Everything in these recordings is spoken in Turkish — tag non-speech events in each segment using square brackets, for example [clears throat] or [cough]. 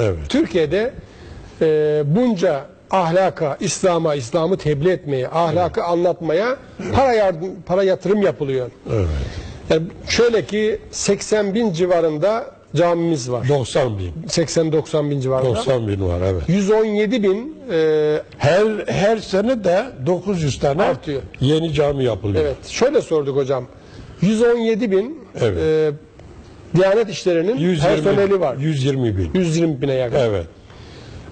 Evet. Türkiye'de e, bunca ahlaka, İslam'a, İslam'ı tebliğ etmeye, ahlakı anlatmaya para yardım, para yatırım yapılıyor. Evet. Yani şöyle ki 80 bin civarında camimiz var. 90 bin. 80-90 bin civarında. 90 bin var evet. 117 bin e, Her her sene de 900 tane Artıyor. yeni cami yapılıyor. evet şöyle sorduk hocam. 117 bin Evet. e, Diyanet işlerinin 120, personeli var. 120 bin. 120 bine yakın. Evet.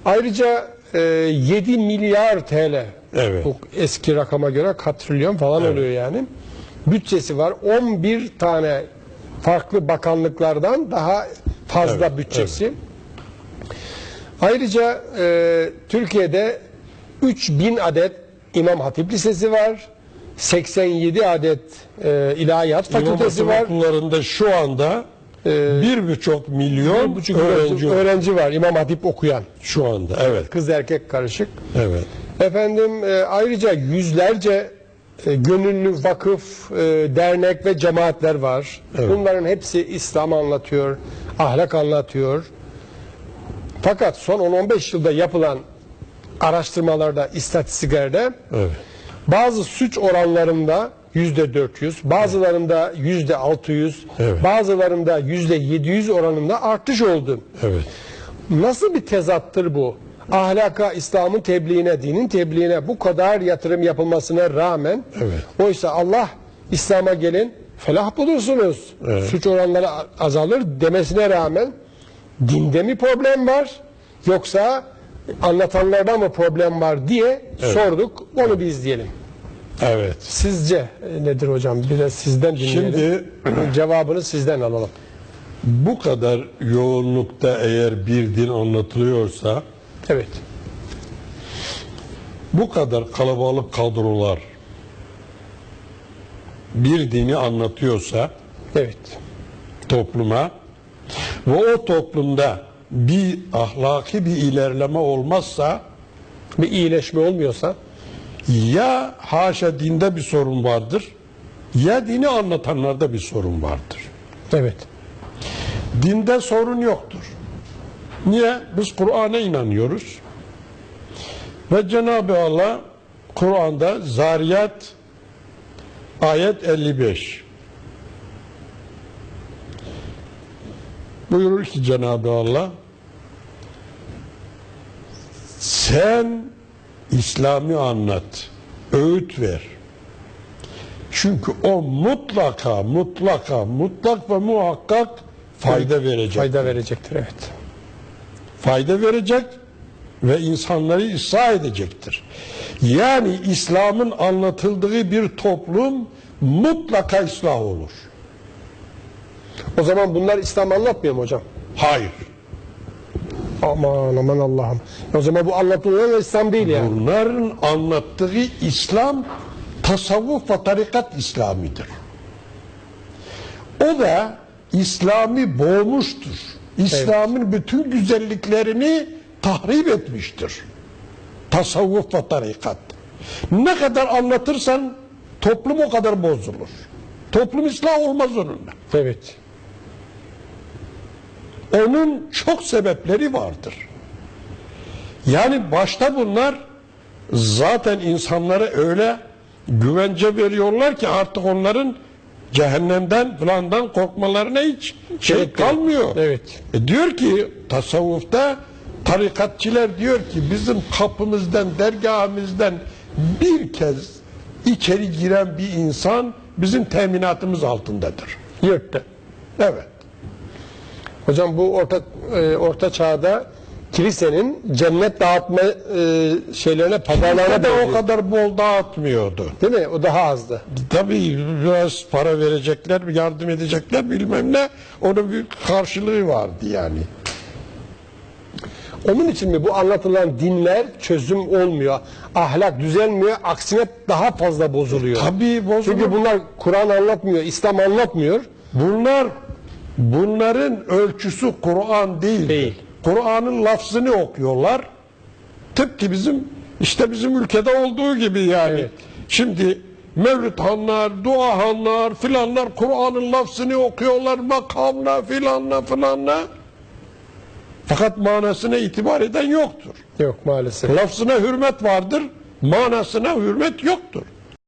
Ayrıca e, 7 milyar TL Evet. bu eski rakama göre katrilyon falan Evet. oluyor yani. Bütçesi var. 11 tane farklı bakanlıklardan daha fazla Evet, bütçesi. Ayrıca e, Türkiye'de 3000 adet İmam Hatip Lisesi var. 87 adet e, İlahiyat İmam Fakültesi Hatip var. okullarında şu anda bir buçuk milyon Bir buçuk öğrenci var. öğrenci var İmam Hatip okuyan. Şu anda evet. Kız erkek karışık. Evet. Efendim e, ayrıca yüzlerce e, gönüllü vakıf, e, dernek ve cemaatler var. Evet. Bunların hepsi İslam anlatıyor, ahlak anlatıyor. Fakat son 10-15 yılda yapılan araştırmalarda, istatistiklerde Evet. bazı suç oranlarında yüzde 400, bazılarında yüzde 600, Evet. bazılarında yüzde 700 oranında artış oldu. Evet. Nasıl bir tezattır bu? Ahlaka, İslam'ın tebliğine, dinin tebliğine bu kadar yatırım yapılmasına rağmen Evet. oysa Allah İslam'a gelin felah bulursunuz. Evet. Suç oranları azalır demesine rağmen dinde mi problem var yoksa anlatanlarda mı problem var diye sorduk. Onu bir izleyelim. Evet. Sizce nedir hocam? Bir de sizden dinleyelim. Şimdi [clears throat] cevabını sizden alalım. bu kadar yoğunlukta eğer bir din anlatılıyorsa Evet. bu kadar kalabalık kadrolar bir dini anlatıyorsa Evet. topluma ve o toplumda bir ahlaki bir ilerleme olmazsa Bir iyileşme olmuyorsa ya haşa dinde bir sorun vardır ya dini anlatanlarda bir sorun vardır. evet. Dinde sorun yoktur. Niye? Biz Kur'an'a inanıyoruz. Ve Cenab-ı Allah Kur'an'da Zariyat ayet 55 buyurur ki Cenab-ı Allah sen İslam'ı anlat, öğüt ver. Çünkü o mutlaka, mutlaka, mutlak ve muhakkak fayda verecek. Fayda verecektir evet. Fayda verecek ve insanları ıslah edecektir. Yani İslam'ın anlatıldığı bir toplum mutlaka ıslah olur. O zaman bunlar İslam anlatmıyor mu hocam? Hayır. Aman aman Allah'ım. O zaman bu anlatılan İslam değil yani. Bunların anlattığı İslam tasavvuf ve tarikat İslamidir. O da İslam'ı boğmuştur. İslam'ın bütün güzelliklerini tahrip etmiştir. Tasavvuf ve tarikat. Ne kadar anlatırsan toplum o kadar bozulur. Toplum ıslah olmaz onunla. Evet. Onun çok sebepleri vardır. Yani başta bunlar zaten insanlara öyle güvence veriyorlar ki artık onların cehennemden falandan korkmalarına hiç şey Evet, kalmıyor. evet. E diyor ki tasavvufta tarikatçiler diyor ki bizim kapımızdan dergahımızdan bir kez içeri giren bir insan bizim teminatımız altındadır. Yırttı. Evet. Hocam bu orta e, orta çağda kilisenin cennet dağıtma e, şeylerine pazarlarına da o kadar bol dağıtmıyordu. Değil mi? O daha azdı. Tabii biraz para verecekler, yardım edecekler bilmem ne. Onun bir karşılığı vardı yani. Onun için mi bu anlatılan dinler çözüm olmuyor? Ahlak düzelmiyor, aksine daha fazla bozuluyor. Tabii bozulur. Çünkü bunlar Kur'an anlatmıyor, İslam anlatmıyor. Bunlar bunların ölçüsü Kur'an değil. Değil. Kur'an'ın lafzını okuyorlar. Tıpkı bizim işte bizim ülkede olduğu gibi yani. Evet. Şimdi Mevlüt hanlar, dua hanlar filanlar Kur'an'ın lafzını okuyorlar makamla filanla filanla. Fakat manasına itibar eden yoktur. Yok maalesef. Lafzına hürmet vardır, manasına hürmet yoktur.